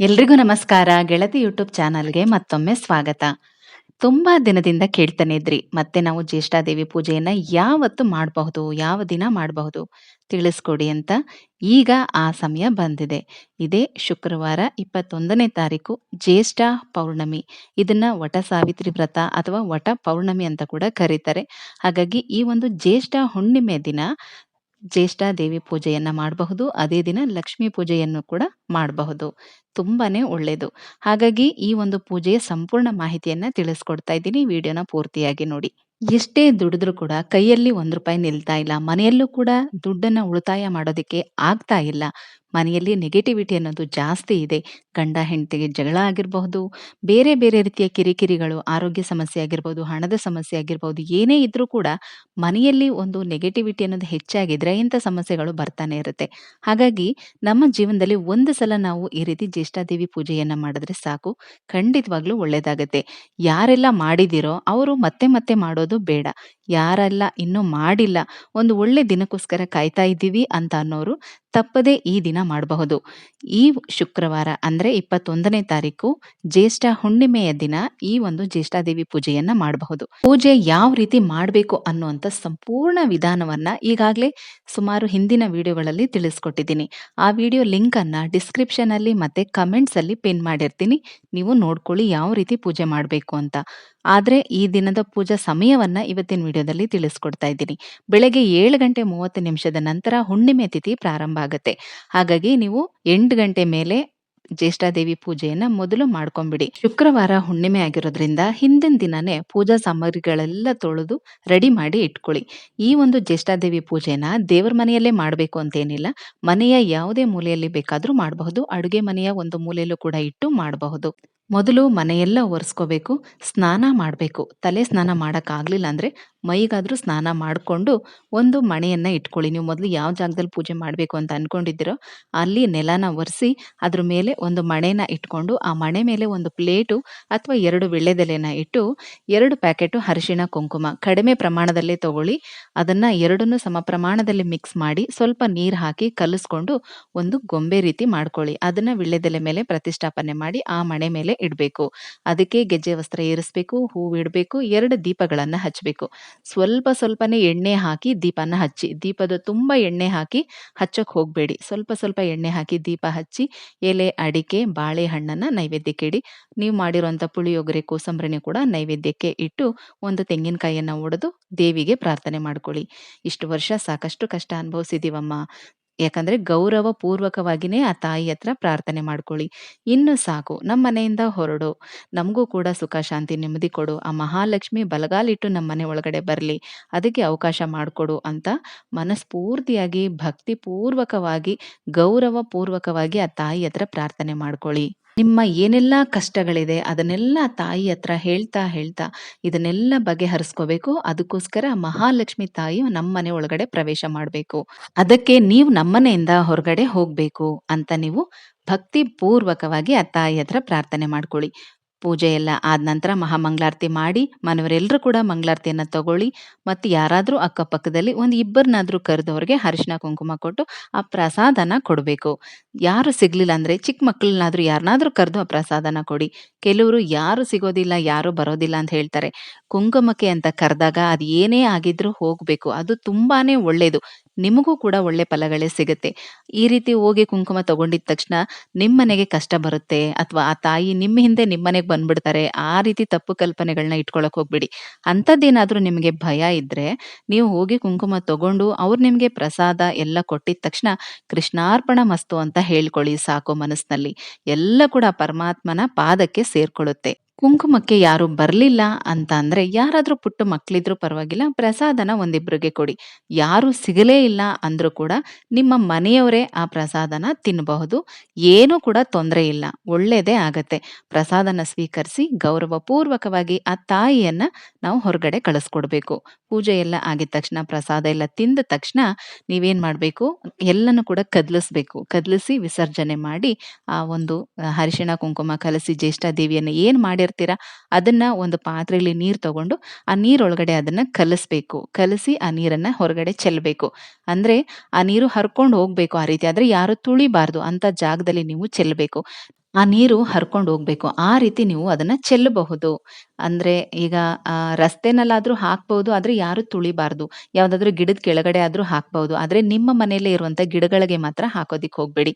ಎಲ್ರಿಗೂ ನಮಸ್ಕಾರ. ಗೆಳತಿ ಯೂಟ್ಯೂಬ್ ಚಾನಲ್ಗೆ ಮತ್ತೊಮ್ಮೆ ಸ್ವಾಗತ. ತುಂಬಾ ದಿನದಿಂದ ಕೇಳ್ತಾನೆ ಇದ್ರಿ. ಮತ್ತೆ ನಾವು ಜ್ಯೇಷ್ಠಾದೇವಿ ಪೂಜೆಯನ್ನ ಯಾವತ್ತು ಮಾಡಬಹುದು, ಯಾವ ದಿನ ಮಾಡಬಹುದು ತಿಳಿಸ್ಕೊಡಿ ಅಂತ ಈಗ ಆ ಸಮಯ ಬಂದಿದೆ. ಇದೇ ಶುಕ್ರವಾರ ಇಪ್ಪತ್ತೊಂದನೇ ತಾರೀಕು ಜ್ಯೇಷ್ಠ ಪೌರ್ಣಮಿ. ಇದನ್ನ ವಟ ಸಾವಿತ್ರಿ ವ್ರತ ಅಥವಾ ವಟ ಪೌರ್ಣಮಿ ಅಂತ ಕೂಡ ಕರೀತಾರೆ. ಹಾಗಾಗಿ ಈ ಒಂದು ಜ್ಯೇಷ್ಠ ಹುಣ್ಣಿಮೆ ದಿನ ಜ್ಯೇಷ್ಠಾದೇವಿ ಪೂಜೆಯನ್ನು ಮಾಡಬಹುದು, ಅದೇ ದಿನ ಲಕ್ಷ್ಮೀ ಪೂಜೆಯನ್ನು ಕೂಡ ಮಾಡಬಹುದು. ತುಂಬಾನೇ ಒಳ್ಳೆಯದು ಹಾಗಾಗಿ ಈ ಒಂದು ಪೂಜೆಯ ಸಂಪೂರ್ಣ ಮಾಹಿತಿಯನ್ನು ತಿಳಿಸ್ಕೊಡ್ತಾ ಇದ್ದೀನಿ. ವಿಡಿಯೋನ ಪೂರ್ತಿಯಾಗಿ ನೋಡಿ. ಎಷ್ಟೇ ದುಡಿದ್ರೂ ಕೂಡ ಕೈಯಲ್ಲಿ ಒಂದು ರೂಪಾಯಿ ನಿಲ್ತಾ ಇಲ್ಲ. ಮನೆಯಲ್ಲೂ ಕೂಡ ದುಡ್ಡನ್ನು ಉಳಿತಾಯ ಮಾಡೋದಕ್ಕೆ ಆಗ್ತಾ ಇಲ್ಲ. ಮನೆಯಲ್ಲಿ ನೆಗೆಟಿವಿಟಿ ಅನ್ನೋದು ಜಾಸ್ತಿ ಇದೆ. ಗಂಡ, ಹೆಂಡತಿಗೆ ಜಗಳ ಆಗಿರಬಹುದು, ಬೇರೆ ಬೇರೆ ರೀತಿಯ ಕಿರಿಕಿರಿಗಳು, ಆರೋಗ್ಯ ಸಮಸ್ಯೆ ಆಗಿರ್ಬೋದು ಹಣದ ಸಮಸ್ಯೆ ಆಗಿರ್ಬೋದು ಏನೇ ಇದ್ರೂ ಕೂಡ ಮನೆಯಲ್ಲಿ ಒಂದು ನೆಗೆಟಿವಿಟಿ ಅನ್ನೋದು ಹೆಚ್ಚಾಗಿದ್ರೆ ಇಂಥ ಸಮಸ್ಯೆಗಳು ಬರ್ತಾನೆ ಇರುತ್ತೆ. ಹಾಗಾಗಿ ನಮ್ಮ ಜೀವನದಲ್ಲಿ ಒಂದು ಸಲ ನಾವು ಈ ರೀತಿ ಜ್ಯೇಷ್ಠಾದೇವಿ ಪೂಜೆಯನ್ನು ಮಾಡಿದ್ರೆ ಸಾಕು. ಖಂಡಿತವಾಗ್ಲೂ ಒಳ್ಳೇದಾಗುತ್ತೆ. ಯಾರೆಲ್ಲ ಮಾಡಿದಿರೋ ಅವರು ಮತ್ತೆ ಮತ್ತೆ ಮಾಡೋದು ಬೇಡ. ಯಾರೆಲ್ಲ ಇನ್ನೂ ಮಾಡಿಲ್ಲ, ಒಂದು ಒಳ್ಳೆ ದಿನಕ್ಕೋಸ್ಕರ ಕಾಯ್ತಾ ಇದ್ದೀವಿ ಅಂತ ಅನ್ನೋರು ತಪ್ಪದೆ ಈ ದಿನ ಮಾಡಬಹುದು. ಈ ಶುಕ್ರವಾರ ಅಂದ್ರೆ ಇಪ್ಪತ್ತೊಂದನೇ ತಾರೀಕು ಜ್ಯೇಷ್ಠ ಹುಣ್ಣಿಮೆಯ ದಿನ ಈ ಒಂದು ಜ್ಯೇಷ್ಠಾದೇವಿ ಪೂಜೆಯನ್ನ ಮಾಡಬಹುದು. ಪೂಜೆ ಯಾವ ರೀತಿ ಮಾಡಬೇಕು ಅನ್ನುವಂಥ ಸಂಪೂರ್ಣ ವಿಧಾನವನ್ನ ಈಗಾಗಲೇ ಸುಮಾರು ಹಿಂದಿನ ವಿಡಿಯೋಗಳಲ್ಲಿ ತಿಳಿಸ್ಕೊಟ್ಟಿದ್ದೀನಿ. ಆ ವಿಡಿಯೋ ಲಿಂಕ್ ಅನ್ನ ಡಿಸ್ಕ್ರಿಪ್ಷನ್ ಅಲ್ಲಿ ಮತ್ತೆ ಕಮೆಂಟ್ಸ್ ಅಲ್ಲಿ ಪಿನ್ ಮಾಡಿರ್ತೀನಿ. ನೀವು ನೋಡ್ಕೊಳ್ಳಿ ಯಾವ ರೀತಿ ಪೂಜೆ ಮಾಡಬೇಕು ಅಂತ. ಆದ್ರೆ ಈ ದಿನದ ಪೂಜಾ ಸಮಯವನ್ನ ಇವತ್ತಿನ ವಿಡಿಯೋದಲ್ಲಿ ತಿಳಿಸ್ಕೊಡ್ತಾ ಇದ್ದೀನಿ. ಬೆಳಗ್ಗೆ ಏಳು ಗಂಟೆ ಮೂವತ್ತು ನಿಮಿಷದ ನಂತರ ಹುಣ್ಣಿಮೆ ತಿಥಿ ಪ್ರಾರಂಭ ಆಗುತ್ತೆ. ಹಾಗಾಗಿ ನೀವು ಎಂಟು ಗಂಟೆ ಮೇಲೆ ಜ್ಯೇಷ್ಠಾದೇವಿ ಪೂಜೆಯನ್ನ ಮೊದಲು ಮಾಡ್ಕೊಂಬಿಡಿ. ಶುಕ್ರವಾರ ಹುಣ್ಣಿಮೆ ಆಗಿರೋದ್ರಿಂದ ಹಿಂದಿನ ದಿನನೇ ಪೂಜಾ ಸಾಮಗ್ರಿಗಳೆಲ್ಲ ತೊಳೆದು ರೆಡಿ ಮಾಡಿ ಇಟ್ಕೊಳ್ಳಿ. ಈ ಒಂದು ಜ್ಯೇಷ್ಠಾದೇವಿ ಪೂಜೆನ ದೇವರ ಮನೆಯಲ್ಲೇ ಮಾಡಬೇಕು ಅಂತೇನಿಲ್ಲ. ಮನೆಯ ಯಾವುದೇ ಮೂಲೆಯಲ್ಲಿ ಬೇಕಾದರೂ ಮಾಡಬಹುದು. ಅಡುಗೆ ಮನೆಯ ಒಂದು ಮೂಲೆಯಲ್ಲೂ ಕೂಡ ಇಟ್ಟು ಮಾಡಬಹುದು. ಮೊದಲು ಮನೆಯೆಲ್ಲ ಒರೆಸ್ಕೋಬೇಕು ಸ್ನಾನ ಮಾಡಬೇಕು. ತಲೆ ಸ್ನಾನ ಮಾಡೋಕ್ಕಾಗಲಿಲ್ಲ ಅಂದರೆ ಮೈಗಾದರೂ ಸ್ನಾನ ಮಾಡಿಕೊಂಡು ಒಂದು ಮಣೆಯನ್ನು ಇಟ್ಕೊಳ್ಳಿ. ನೀವು ಮೊದಲು ಯಾವ ಜಾಗದಲ್ಲಿ ಪೂಜೆ ಮಾಡಬೇಕು ಅಂತ ಅಂದ್ಕೊಂಡಿದ್ದೀರೋ ಅಲ್ಲಿ ನೆಲನ ಒರೆಸಿ ಅದ್ರ ಮೇಲೆ ಒಂದು ಮಣೆನ ಇಟ್ಕೊಂಡು ಆ ಮಣೆ ಮೇಲೆ ಒಂದು ಪ್ಲೇಟು ಅಥವಾ ಎರಡು ವಿಳ್ಳೆದೆಲೆನ ಇಟ್ಟು ಎರಡು ಪ್ಯಾಕೆಟು ಅರಿಶಿಣ, ಕುಂಕುಮ ಕಡಿಮೆ ಪ್ರಮಾಣದಲ್ಲೇ ತಗೊಳ್ಳಿ. ಅದನ್ನು ಎರಡನ್ನೂ ಸಮ ಪ್ರಮಾಣದಲ್ಲಿ ಮಿಕ್ಸ್ ಮಾಡಿ ಸ್ವಲ್ಪ ನೀರು ಹಾಕಿ ಕಲಿಸ್ಕೊಂಡು ಒಂದು ಗೊಂಬೆ ರೀತಿ ಮಾಡ್ಕೊಳ್ಳಿ. ಅದನ್ನು ವಿಳ್ಳೆದೆಲೆ ಮೇಲೆ ಪ್ರತಿಷ್ಠಾಪನೆ ಮಾಡಿ ಆ ಮಣೆ ಮೇಲೆ ಇಡಬೇಕು. ಅದಕ್ಕೆ ಗೆಜ್ಜೆ ವಸ್ತ್ರ ಏರಿಸ್ಬೇಕು, ಹೂವು ಇಡಬೇಕು, ಎರಡು ದೀಪಗಳನ್ನು ಹಚ್ಚಬೇಕು ಸ್ವಲ್ಪ ಸ್ವಲ್ಪನೇ ಎಣ್ಣೆ ಹಾಕಿ ದೀಪನ ಹಚ್ಚಿ. ದೀಪದ ತುಂಬ ಎಣ್ಣೆ ಹಾಕಿ ಹಚ್ಚಕ್ಕೆ ಹೋಗಬೇಡಿ. ಸ್ವಲ್ಪ ಸ್ವಲ್ಪ ಎಣ್ಣೆ ಹಾಕಿ ದೀಪ ಹಚ್ಚಿ, ಎಲೆ, ಅಡಿಕೆ, ಬಾಳೆಹಣ್ಣನ್ನು ನೈವೇದ್ಯಕ್ಕೆ ಇಡಿ. ನೀವು ಮಾಡಿರುವಂಥ ಪುಳಿಯೋಗರೆ ಕೋಸಂಬರಿನೇ ಕೂಡ ನೈವೇದ್ಯಕ್ಕೆ ಇಟ್ಟು ಒಂದು ತೆಂಗಿನಕಾಯಿಯನ್ನು ಒಡೆದು ದೇವಿಗೆ ಪ್ರಾರ್ಥನೆ ಮಾಡ್ಕೊಳ್ಳಿ. ಇಷ್ಟು ವರ್ಷ ಸಾಕಷ್ಟು ಕಷ್ಟ ಅನುಭವಿಸಿದೀವಮ್ಮ. ಯಾಕಂದ್ರೆ ಗೌರವ ಪೂರ್ವಕವಾಗಿನೇ ಆ ತಾಯಿ ಹತ್ರ ಪ್ರಾರ್ಥನೆ ಮಾಡ್ಕೊಳ್ಳಿ. ಇನ್ನು ಸಾಕು ನಮ್ಮ ಮನೆಯಿಂದ ಹೊರಡು. ನಮಗೂ ಕೂಡ ಸುಖ, ಶಾಂತಿ, ನೆಮ್ಮದಿ ಕೊಡು. ಆ ಮಹಾಲಕ್ಷ್ಮಿ ಬಲಗಾಲಿಟ್ಟು ನಮ್ಮ ಮನೆ ಒಳಗಡೆ ಬರಲಿ. ಅದಕ್ಕೆ ಅವಕಾಶ ಮಾಡಿಕೊಡು ಅಂತ ಮನಸ್ಫೂರ್ತಿಯಾಗಿ ಭಕ್ತಿ ಪೂರ್ವಕವಾಗಿ ಗೌರವ ಪೂರ್ವಕವಾಗಿ ಆ ತಾಯಿ ಹತ್ರ ಪ್ರಾರ್ಥನೆ ಮಾಡ್ಕೊಳ್ಳಿ. ನಿಮ್ಮ ಏನೆಲ್ಲ ಕಷ್ಟಗಳಿದೆ ಅದನ್ನೆಲ್ಲ ತಾಯಿ ಹತ್ರ ಹೇಳ್ತಾ ಹೇಳ್ತಾ ಇದನ್ನೆಲ್ಲ ಬಗೆಹರಿಸ್ಕೋಬೇಕು. ಅದಕ್ಕೋಸ್ಕರ ಮಹಾಲಕ್ಷ್ಮಿ ತಾಯಿ ನಮ್ಮನೆ ಒಳಗಡೆ ಪ್ರವೇಶ ಮಾಡಬೇಕು. ಅದಕ್ಕೆ ನೀವು ನಮ್ಮನೆಯಿಂದ ಹೊರಗಡೆ ಹೋಗ್ಬೇಕು ಅಂತ ನೀವು ಭಕ್ತಿ ಪೂರ್ವಕವಾಗಿ ಆ ತಾಯಿ ಹತ್ರ ಪ್ರಾರ್ಥನೆ ಮಾಡ್ಕೊಳ್ಳಿ. ಪೂಜೆ ಎಲ್ಲ ಆದ ನಂತರ ಮಹಾಮಂಗಳಾರತಿ ಮಾಡಿ ಮನೆಯವರೆಲ್ಲರೂ ಕೂಡ ಮಂಗಳಾರತಿಯನ್ನ ತಗೊಳ್ಳಿ. ಮತ್ತು ಯಾರಾದರೂ ಅಕ್ಕಪಕ್ಕದಲ್ಲಿ ಒಂದು ಇಬ್ಬರನ್ನಾದರೂ ಕರೆದವ್ರಿಗೆ ಅರಿಶಿನ ಕುಂಕುಮ ಕೊಟ್ಟು ಆ ಪ್ರಸಾದನ ಕೊಡಬೇಕು. ಯಾರು ಸಿಗಲಿಲ್ಲ ಅಂದರೆ ಚಿಕ್ಕ ಮಕ್ಕಳನ್ನಾದರೂ ಯಾರನ್ನಾದರೂ ಕರೆದು ಆ ಪ್ರಸಾದನ ಕೊಡಿ. ಕೆಲವರು ಯಾರು ಸಿಗೋದಿಲ್ಲ, ಯಾರು ಬರೋದಿಲ್ಲ ಅಂತ ಹೇಳ್ತಾರೆ. ಕುಂಕುಮಕ್ಕೆ ಅಂತ ಕರೆದಾಗ ಅದು ಏನೇ ಆಗಿದ್ರೂ ಹೋಗಬೇಕು. ಅದು ತುಂಬಾನೇ ಒಳ್ಳೇದು. ನಿಮಗೂ ಕೂಡ ಒಳ್ಳೆ ಫಲಗಳೇ ಸಿಗುತ್ತೆ. ಈ ರೀತಿ ಹೋಗಿ ಕುಂಕುಮ ತಗೊಂಡಿದ ತಕ್ಷಣ ನಿಮ್ಮನೆಗೆ ಕಷ್ಟ ಬರುತ್ತೆ ಅಥವಾ ಆ ತಾಯಿ ನಿಮ್ಮ ಹಿಂದೆ ನಿಮ್ಮ ಮನೆಗೆ ಬಂದ್ಬಿಡ್ತಾರೆ, ಆ ರೀತಿ ತಪ್ಪು ಕಲ್ಪನೆಗಳನ್ನ ಇಟ್ಕೊಳಕ್ ಹೋಗ್ಬಿಡಿ. ಅಂಥದ್ದೇನಾದ್ರೂ ನಿಮಗೆ ಭಯ ಇದ್ರೆ ನೀವು ಹೋಗಿ ಕುಂಕುಮ ತಗೊಂಡು ಅವ್ರು ನಿಮಗೆ ಪ್ರಸಾದ ಎಲ್ಲ ಕೊಟ್ಟಿದ ತಕ್ಷಣ ಕೃಷ್ಣಾರ್ಪಣ ಮಸ್ತು ಅಂತ ಹೇಳ್ಕೊಳ್ಳಿ ಸಾಕು ಮನಸ್ಸಿನಲ್ಲಿ ಎಲ್ಲ ಕೂಡ ಪರಮಾತ್ಮನ ಪಾದಕ್ಕೆ ಸೇರ್ಕೊಳ್ಳುತ್ತೆ. ಕುಂಕುಮಕ್ಕೆ ಯಾರು ಬರಲಿಲ್ಲ ಅಂತ ಅಂದ್ರೆ ಯಾರಾದ್ರೂ ಪುಟ್ಟ ಮಕ್ಕಳಿದ್ರು ಪರವಾಗಿಲ್ಲ, ಪ್ರಸಾದನ ಒಂದಿಬ್ಬರಿಗೆ ಕೊಡಿ. ಯಾರು ಸಿಗಲೇ ಇಲ್ಲ ಅಂದ್ರೂ ಕೂಡ ನಿಮ್ಮ ಮನೆಯವರೇ ಆ ಪ್ರಸಾದನ ತಿನ್ನಬಹುದು ಏನೂ ಕೂಡ ತೊಂದರೆ ಇಲ್ಲ. ಒಳ್ಳೆಯದೇ ಆಗತ್ತೆ. ಪ್ರಸಾದನ ಸ್ವೀಕರಿಸಿ ಗೌರವಪೂರ್ವಕವಾಗಿ ಆ ತಾಯಿಯನ್ನ ನಾವು ಹೊರಗಡೆ ಕಳಿಸ್ಕೊಡ್ಬೇಕು. ಪೂಜೆ ಎಲ್ಲ ಆಗಿದ ತಕ್ಷಣ, ಪ್ರಸಾದ ಎಲ್ಲ ತಿಂದ ತಕ್ಷಣ ನೀವೇನ್ ಮಾಡ್ಬೇಕು? ಎಲ್ಲನೂ ಕೂಡ ಕದಲಿಸ್ಬೇಕು. ಕದಲಿಸಿ ವಿಸರ್ಜನೆ ಮಾಡಿ ಆ ಒಂದು ಹರಿಶಿಣ ಕುಂಕುಮ ಕಲಸಿ ಜ್ಯೇಷ್ಠ ದೇವಿಯನ್ನು ಏನು ಮಾಡಿರ್ತಾರೆ ಮಾಡಿರ್ತೀರ ಅದನ್ನ ಒಂದು ಪಾತ್ರೆಯಲ್ಲಿ ನೀರು ತಗೊಂಡು ಆ ನೀರೊಳಗಡೆ ಅದನ್ನ ಕಲಿಸ್ಬೇಕು. ಕಲಸಿ ಆ ನೀರನ್ನ ಹೊರಗಡೆ ಚೆಲ್ಲಬೇಕು ಅಂದ್ರೆ ಆ ನೀರು ಹರ್ಕೊಂಡು ಹೋಗ್ಬೇಕು ಆ ರೀತಿ. ಆದ್ರೆ ಯಾರು ತುಳಿಬಾರ್ದು. ಅಂತ ಜಾಗದಲ್ಲಿ ನೀವು ಚೆಲ್ಲಬೇಕು ಆ ನೀರು ಹರ್ಕೊಂಡು ಹೋಗ್ಬೇಕು. ಆ ರೀತಿ ನೀವು ಅದನ್ನ ಚೆಲ್ಲಬಹುದು. ಅಂದ್ರೆ ಈಗ ರಸ್ತೆನಲ್ಲಾದ್ರೂ ಹಾಕ್ಬಹುದು ಆದ್ರೆ ಯಾರು ತುಳಿಬಾರ್ದು. ಯಾವ್ದಾದ್ರು ಗಿಡದ ಕೆಳಗಡೆ ಆದ್ರೂ ಹಾಕ್ಬಹುದು ಆದ್ರೆ ನಿಮ್ಮ ಮನೆಯಲ್ಲೇ ಇರುವಂತ ಗಿಡಗಳಿಗೆ ಮಾತ್ರ ಹಾಕೋದಿಕ್ ಹೋಗ್ಬೇಡಿ.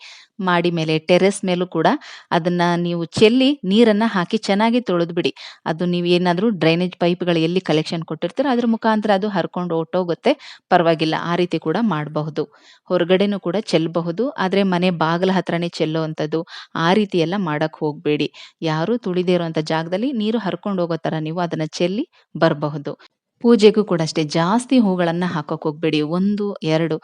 ಮಾಡಿ ಮೇಲೆ, ಟೆರೆಸ್ ಮೇಲೂ ಕೂಡ ಅದನ್ನ ನೀವು ಚೆಲ್ಲಿ ನೀರನ್ನ ಹಾಕಿ ಚೆನ್ನಾಗಿ ತೊಳೆದು ಬಿಡಿ ಅದು ನೀವು ಏನಾದ್ರೂ ಡ್ರೈನೇಜ್ ಪೈಪ್ಗಳು ಎಲ್ಲಿ ಕಲೆಕ್ಷನ್ ಕೊಟ್ಟಿರ್ತೀರೋ, ಅದ್ರ ಮುಖಾಂತರ ಅದು ಹರ್ಕೊಂಡು ಹೊಟ್ಟೋಗುತ್ತೆ ಪರವಾಗಿಲ್ಲ, ಆ ರೀತಿ ಕೂಡ ಮಾಡಬಹುದು. ಹೊರಗಡೆನೂ ಕೂಡ ಚೆಲ್ಲಬಹುದು ಆದ್ರೆ ಮನೆ ಬಾಗಿಲ ಹತ್ರನೇ ಚೆಲ್ಲುವಂಥದ್ದು, ಆ ರೀತಿ ಎಲ್ಲ ಮಾಡಕ್ ಹೋಗಬೇಡಿ. ಯಾರು ತುಳಿದೇ ಇರುವಂತ ಜಾಗದಲ್ಲಿ ನೀರು ಹರ್ಕೊಂಡು ಹೋಗೋ ತರ ನೀವು ಅದನ್ನ ಚೆಲ್ಲಿ ಬರಬಹುದು. ಪೂಜೆಗೂ ಕೂಡ ಅಷ್ಟೇ ಜಾಸ್ತಿ ಹೂಗಳನ್ನು ಹಾಕೋಕೆ ಹೋಗ್ಬೇಡಿ. ಒಂದು, ಎರಡು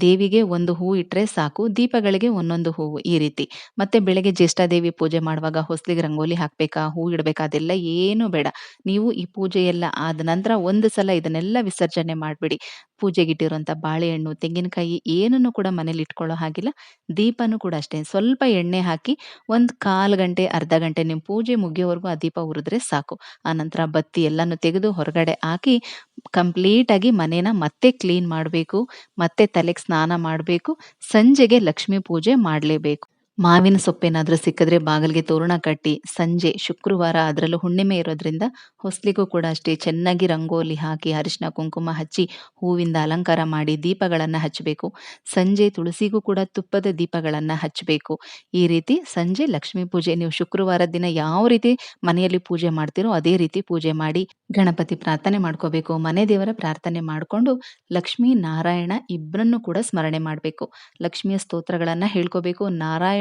ದೇವಿಗೆ ಒಂದು ಹೂ ಇಟ್ರೆ ಸಾಕು. ದೀಪಗಳಿಗೆ ಒಂದೊಂದು ಹೂವು ಈ ರೀತಿ. ಮತ್ತೆ ಬೆಳಗ್ಗೆ ಜ್ಯೇಷ್ಠಾದೇವಿ ಪೂಜೆ ಮಾಡುವಾಗ ಹೊಸ್ಲಿಗೆ ರಂಗೋಲಿ ಹಾಕ್ಬೇಕಾ, ಹೂ ಇಡಬೇಕಾ, ಅದೆಲ್ಲ ಏನು ಬೇಡ. ನೀವು ಈ ಪೂಜೆ ಎಲ್ಲ ಆದ ನಂತರ ಒಂದು ಸಲ ಇದನ್ನೆಲ್ಲ ವಿಸರ್ಜನೆ ಮಾಡ್ಬಿಡಿ. ಪೂಜೆಗಿಟ್ಟಿರುವಂತ ಬಾಳೆಹಣ್ಣು, ತೆಂಗಿನಕಾಯಿ ಏನನ್ನು ಕೂಡ ಮನೇಲಿ ಇಟ್ಕೊಳ್ಳೋ ಹಾಗಿಲ್ಲ. ದೀಪನೂ ಕೂಡ ಅಷ್ಟೇ. ಸ್ವಲ್ಪ ಎಣ್ಣೆ ಹಾಕಿ ಒಂದು ಕಾಲು ಗಂಟೆ, ಅರ್ಧ ಗಂಟೆ ನಿಮ್ಮ ಪೂಜೆ ಮುಗಿಯೋವರೆಗೂ ಆ ದೀಪ ಉರಿದ್ರೆ ಸಾಕು. ಆನಂತರ ಬತ್ತಿ ಎಲ್ಲಾನು ತೆಗೆದು ಹೊರಗಡೆ ಹಾಕಿ ಕಂಪ್ಲೀಟ್ ಆಗಿ ಮನೇನ ಮತ್ತೆ ಕ್ಲೀನ್ ಮಾಡಬೇಕು ಮತ್ತೆ ತಲೆಗೆ ಸ್ನಾನ ಮಾಡಬೇಕು ಸಂಜೆಗೆ ಲಕ್ಷ್ಮೀ ಪೂಜೆ ಮಾಡಲೇಬೇಕು. ಮಾವಿನ ಸೊಪ್ಪೇನಾದರೂ ಸಿಕ್ಕಿದ್ರೆ ಬಾಗಿಲಿಗೆ ತೋರಣ ಕಟ್ಟಿ ಸಂಜೆ ಶುಕ್ರವಾರ ಅದರಲ್ಲೂ ಹುಣ್ಣಿಮೆ ಇರೋದ್ರಿಂದ ಹೊಸ್ಲಿಗೂ ಕೂಡ ಅಷ್ಟೇ ಚೆನ್ನಾಗಿ ರಂಗೋಲಿ ಹಾಕಿ ಅರಿಶಿನ ಕುಂಕುಮ ಹಚ್ಚಿ ಹೂವಿಂದ ಅಲಂಕಾರ ಮಾಡಿ ದೀಪಗಳನ್ನು ಹಚ್ಚಬೇಕು. ಸಂಜೆ ತುಳಸಿಗೂ ಕೂಡ ತುಪ್ಪದ ದೀಪಗಳನ್ನು ಹಚ್ಚಬೇಕು. ಈ ರೀತಿ ಸಂಜೆ ಲಕ್ಷ್ಮೀ ಪೂಜೆ ನೀವು ಶುಕ್ರವಾರ ದಿನ ಯಾವ ರೀತಿ ಮನೆಯಲ್ಲಿ ಪೂಜೆ ಮಾಡ್ತೀರೋ ಅದೇ ರೀತಿ ಪೂಜೆ ಮಾಡಿ ಗಣಪತಿ ಪ್ರಾರ್ಥನೆ ಮಾಡ್ಕೋಬೇಕು. ಮನೆ ದೇವರ ಪ್ರಾರ್ಥನೆ ಮಾಡಿಕೊಂಡು ಲಕ್ಷ್ಮೀ ನಾರಾಯಣ ಇಬ್ಬರನ್ನು ಕೂಡ ಸ್ಮರಣೆ ಮಾಡಬೇಕು. ಲಕ್ಷ್ಮಿಯ ಸ್ತೋತ್ರಗಳನ್ನು ಹೇಳ್ಕೋಬೇಕು.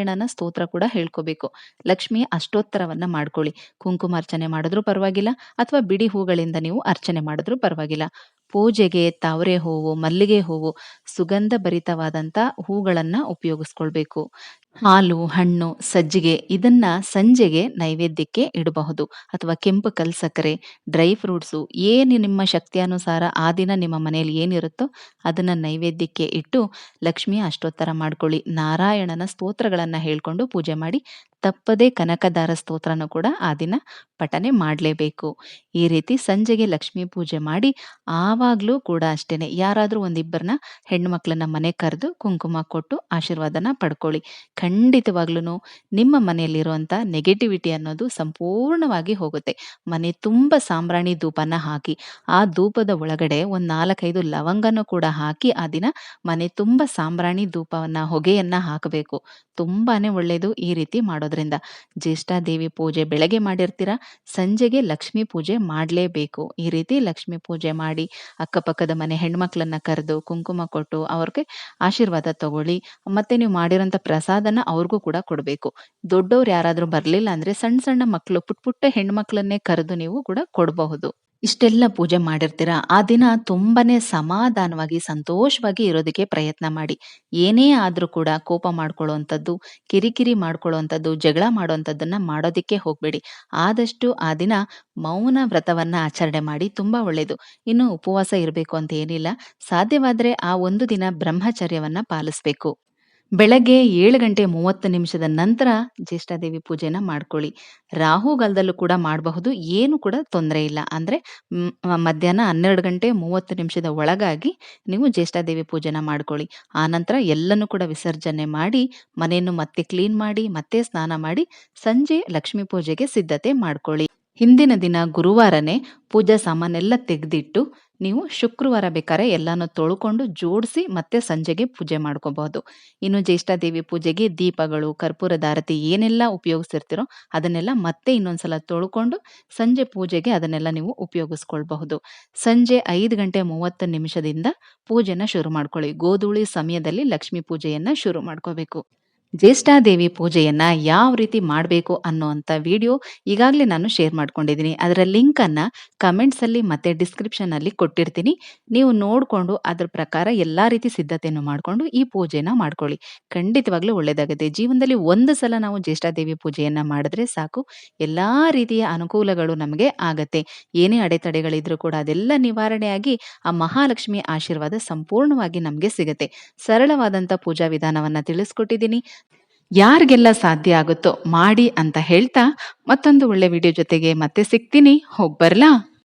ನಾರಾಯಣನ ಸ್ತೋತ್ರ ಕೂಡ ಹೇಳ್ಕೋಬೇಕು. ಲಕ್ಷ್ಮಿಯ ಅಷ್ಟೋತ್ತರವನ್ನ ಮಾಡ್ಕೊಳ್ಳಿ. ಕುಂಕುಮಾರ್ಚನೆ ಮಾಡಿದ್ರೂ ಪರವಾಗಿಲ್ಲ, ಅಥವಾ ಬಿಡಿ ಹೂಗಳಿಂದ ನೀವು ಅರ್ಚನೆ ಮಾಡಿದ್ರೂ ಪರವಾಗಿಲ್ಲ. ಪೂಜೆಗೆ ತಾವರೆ ಹೂವು ಮಲ್ಲಿಗೆ ಹೂವು ಸುಗಂಧ ಭರಿತವಾದಂತ ಹೂಗಳನ್ನ ಉಪಯೋಗಿಸ್ಕೊಳ್ಬೇಕು. ಹಾಲು, ಹಣ್ಣು, ಸಜ್ಜಿಗೆ ಇದನ್ನ ಸಂಜೆಗೆ ನೈವೇದ್ಯಕ್ಕೆ ಇಡಬಹುದು. ಅಥವಾ ಕೆಂಪು ಕಲ್ಸಕ್ಕರೆ, ಡ್ರೈ ಫ್ರೂಟ್ಸು ಏನು ನಿಮ್ಮ ಶಕ್ತಿಯಾನುಸಾರ ಆ ದಿನ ನಿಮ್ಮ ಮನೆಯಲ್ಲಿ ಏನಿರುತ್ತೋ ಅದನ್ನು ನೈವೇದ್ಯಕ್ಕೆ ಇಟ್ಟು ಲಕ್ಷ್ಮಿ ಅಷ್ಟೋತ್ತರ ಮಾಡ್ಕೊಳ್ಳಿ. ನಾರಾಯಣನ ಸ್ತೋತ್ರಗಳನ್ನು ಹೇಳ್ಕೊಂಡು ಪೂಜೆ ಮಾಡಿ ತಪ್ಪದೇ ಕನಕದಾರ ಸ್ತೋತ್ರನೂ ಕೂಡ ಆ ದಿನ ಪಠನೆ ಮಾಡಲೇಬೇಕು. ಈ ರೀತಿ ಸಂಜೆಗೆ ಲಕ್ಷ್ಮೀ ಪೂಜೆ ಮಾಡಿ ಆವಾಗಲೂ ಕೂಡ ಅಷ್ಟೇನೆ. ಯಾರಾದರೂ ಒಂದಿಬ್ಬರನ್ನ ಹೆಣ್ಣು ಮಕ್ಕಳನ್ನ ಮನೆ ಕರೆದು ಕುಂಕುಮ ಕೊಟ್ಟು ಆಶೀರ್ವಾದನ ಪಡ್ಕೊಳ್ಳಿ. ಖಂಡಿತವಾಗ್ಲೂ ನಿಮ್ಮ ಮನೆಯಲ್ಲಿರುವಂಥ ನೆಗೆಟಿವಿಟಿ ಅನ್ನೋದು ಸಂಪೂರ್ಣವಾಗಿ ಹೋಗುತ್ತೆ. ಮನೆ ತುಂಬ ಸಾಂಬ್ರಾಣಿ ಧೂಪನ ಹಾಕಿ, ಆ ಧೂಪದ ಒಳಗಡೆ ಒಂದು ನಾಲ್ಕೈದು ಲವಂಗನೂ ಕೂಡ ಹಾಕಿ ಆ ದಿನ ಮನೆ ತುಂಬ ಸಾಂಬ್ರಾಣಿ ಧೂಪವನ್ನ, ಹೊಗೆಯನ್ನು ಹಾಕಬೇಕು. ತುಂಬಾನೇ ಒಳ್ಳೆಯದು ಈ ರೀತಿ ಮಾಡೋದ್ರಿಂದ. ಜ್ಯೇಷ್ಠಾದೇವಿ ಪೂಜೆ ಬೆಳಗ್ಗೆ ಮಾಡಿರ್ತೀರಾ? ಸಂಜೆಗೆ ಲಕ್ಷ್ಮೀ ಪೂಜೆ ಮಾಡಲೇಬೇಕು. ಈ ರೀತಿ ಲಕ್ಷ್ಮೀ ಪೂಜೆ ಮಾಡಿ ಅಕ್ಕಪಕ್ಕದ ಮನೆ ಹೆಣ್ಮಕ್ಳನ್ನ ಕರೆದು, ಕುಂಕುಮ ಕೊಟ್ಟು ಅವ್ರಿಗೆ ಆಶೀರ್ವಾದ ತಗೊಳ್ಳಿ. ಮತ್ತೆ ನೀವು ಮಾಡಿರೋಂಥ ಪ್ರಸಾದನ ಅವ್ರಿಗೂ ಕೂಡ ಕೊಡಬೇಕು. ದೊಡ್ಡವ್ರು ಯಾರಾದ್ರೂ ಬರ್ಲಿಲ್ಲ ಅಂದ್ರೆ ಸಣ್ಣ ಸಣ್ಣ ಮಕ್ಕಳು ಪುಟ್ ಪುಟ್ಟ ಹೆಣ್ಮಕ್ಳನ್ನೇ ಕರೆದು ನೀವು ಕೂಡ ಕೊಡಬಹುದು. ಇಷ್ಟೆಲ್ಲ ಪೂಜೆ ಮಾಡಿರ್ತೀರಾ? ಆ ದಿನ ತುಂಬಾನೇ ಸಮಾಧಾನವಾಗಿ, ಸಂತೋಷವಾಗಿ ಇರೋದಕ್ಕೆ ಪ್ರಯತ್ನ ಮಾಡಿ. ಏನೇ ಆದ್ರೂ ಕೂಡ ಕೋಪ ಮಾಡ್ಕೊಳ್ಳುವಂಥದ್ದು, ಕಿರಿಕಿರಿ ಮಾಡ್ಕೊಳ್ಳುವಂಥದ್ದು, ಜಗಳ ಮಾಡುವಂಥದ್ದನ್ನ ಮಾಡೋದಿಕ್ಕೆ ಹೋಗ್ಬೇಡಿ. ಆದಷ್ಟು ಆ ದಿನ ಮೌನ ವ್ರತವನ್ನ ಆಚರಣೆ ಮಾಡಿ ತುಂಬಾ ಒಳ್ಳೇದು. ಇನ್ನು ಉಪವಾಸ ಇರಬೇಕು ಅಂತ ಏನಿಲ್ಲ. ಸಾಧ್ಯವಾದ್ರೆ ಆ ಒಂದು ದಿನ ಬ್ರಹ್ಮಚರ್ಯವನ್ನ ಪಾಲಿಸ್ಬೇಕು. ಬೆಳಗ್ಗೆ ಏಳು ಗಂಟೆ ಮೂವತ್ತು ನಿಮಿಷದ ನಂತರ ಜ್ಯೇಷ್ಠಾದೇವಿ ಪೂಜೆನ ಮಾಡ್ಕೊಳ್ಳಿ. ರಾಹುಗಾಲದಲ್ಲೂ ಕೂಡ ಮಾಡಬಹುದು, ಏನು ಕೂಡ ತೊಂದರೆ ಇಲ್ಲ. ಅಂದರೆ ಮಧ್ಯಾಹ್ನ ಹನ್ನೆರಡು ಗಂಟೆ ಮೂವತ್ತು ನಿಮಿಷದ ಒಳಗಾಗಿ ನೀವು ಜ್ಯೇಷ್ಠಾದೇವಿ ಪೂಜೆನ ಮಾಡ್ಕೊಳ್ಳಿ. ಆನಂತರ ಎಲ್ಲನೂ ಕೂಡ ವಿಸರ್ಜನೆ ಮಾಡಿ, ಮನೆಯನ್ನು ಮತ್ತೆ ಕ್ಲೀನ್ ಮಾಡಿ, ಮತ್ತೆ ಸ್ನಾನ ಮಾಡಿ, ಸಂಜೆ ಲಕ್ಷ್ಮೀ ಪೂಜೆಗೆ ಸಿದ್ಧತೆ ಮಾಡ್ಕೊಳ್ಳಿ. ಹಿಂದಿನ ದಿನ ಗುರುವಾರನೇ ಪೂಜಾ ಸಾಮಾನೆಲ್ಲ ತೆಗೆದಿಟ್ಟು ನೀವು ಶುಕ್ರವಾರ ಬೇಕಾದ್ರೆ ಎಲ್ಲಾನು ತೊಳ್ಕೊಂಡು ಜೋಡಿಸಿ ಮತ್ತೆ ಸಂಜೆಗೆ ಪೂಜೆ ಮಾಡ್ಕೋಬಹುದು. ಇನ್ನು ಜ್ಯೇಷ್ಠಾದೇವಿ ಪೂಜೆಗೆ ದೀಪಗಳು ಕರ್ಪೂರದ ಆರತಿ ಏನೆಲ್ಲ ಉಪಯೋಗಿಸಿರ್ತೀರೋ ಅದನ್ನೆಲ್ಲ ಮತ್ತೆ ಇನ್ನೊಂದ್ಸಲ ತೊಳ್ಕೊಂಡು ಸಂಜೆ ಪೂಜೆಗೆ ಅದನ್ನೆಲ್ಲ ನೀವು ಉಪಯೋಗಿಸ್ಕೊಳ್ಬಹುದು. ಸಂಜೆ ಐದು ಗಂಟೆ ಮೂವತ್ತು ನಿಮಿಷದಿಂದ ಪೂಜೆನ ಶುರು ಮಾಡ್ಕೊಳ್ಳಿ. ಗೋಧೂಳಿ ಸಮಯದಲ್ಲಿ ಲಕ್ಷ್ಮೀ ಪೂಜೆಯನ್ನ ಶುರು ಮಾಡ್ಕೋಬೇಕು. ಜ್ಯೇಷ್ಠಾದೇವಿ ಪೂಜೆಯನ್ನ ಯಾವ ರೀತಿ ಮಾಡಬೇಕು ಅನ್ನುವಂಥ ವಿಡಿಯೋ ಈಗಾಗಲೇ ನಾನು ಶೇರ್ ಮಾಡ್ಕೊಂಡಿದ್ದೀನಿ. ಅದರ ಲಿಂಕ್ ಕಮೆಂಟ್ಸಲ್ಲಿ ಮತ್ತೆ ಡಿಸ್ಕ್ರಿಪ್ಷನ್ ಅಲ್ಲಿ ಕೊಟ್ಟಿರ್ತೀನಿ. ನೀವು ನೋಡಿಕೊಂಡು ಅದ್ರ ಪ್ರಕಾರ ಎಲ್ಲ ರೀತಿ ಸಿದ್ಧತೆಯನ್ನು ಮಾಡಿಕೊಂಡು ಈ ಪೂಜೆನ ಮಾಡ್ಕೊಳ್ಳಿ. ಖಂಡಿತವಾಗ್ಲೂ ಒಳ್ಳೇದಾಗುತ್ತೆ. ಜೀವನದಲ್ಲಿ ಒಂದು ಸಲ ನಾವು ಜ್ಯೇಷ್ಠಾದೇವಿ ಪೂಜೆಯನ್ನು ಮಾಡಿದ್ರೆ ಸಾಕು. ಎಲ್ಲಾ ರೀತಿಯ ಅನುಕೂಲಗಳು ನಮಗೆ ಆಗತ್ತೆ. ಏನೇ ಅಡೆತಡೆಗಳಿದ್ರೂ ಕೂಡ ಅದೆಲ್ಲ ನಿವಾರಣೆಯಾಗಿ ಆ ಮಹಾಲಕ್ಷ್ಮಿ ಆಶೀರ್ವಾದ ಸಂಪೂರ್ಣವಾಗಿ ನಮಗೆ ಸಿಗುತ್ತೆ. ಸರಳವಾದಂಥ ಪೂಜಾ ವಿಧಾನವನ್ನ ತಿಳಿಸ್ಕೊಟ್ಟಿದ್ದೀನಿ. ಯಾರಿಗೆಲ್ಲ ಸಾಧ್ಯ ಆಗುತ್ತೋ ಮಾಡಿ ಅಂತ ಹೇಳ್ತಾ ಮತ್ತೊಂದು ಒಳ್ಳೆ ವಿಡಿಯೋ ಜೊತೆಗೆ ಮತ್ತೆ ಸಿಗ್ತೀನಿ. ಹೋಗ್ಬರ್ಲಾ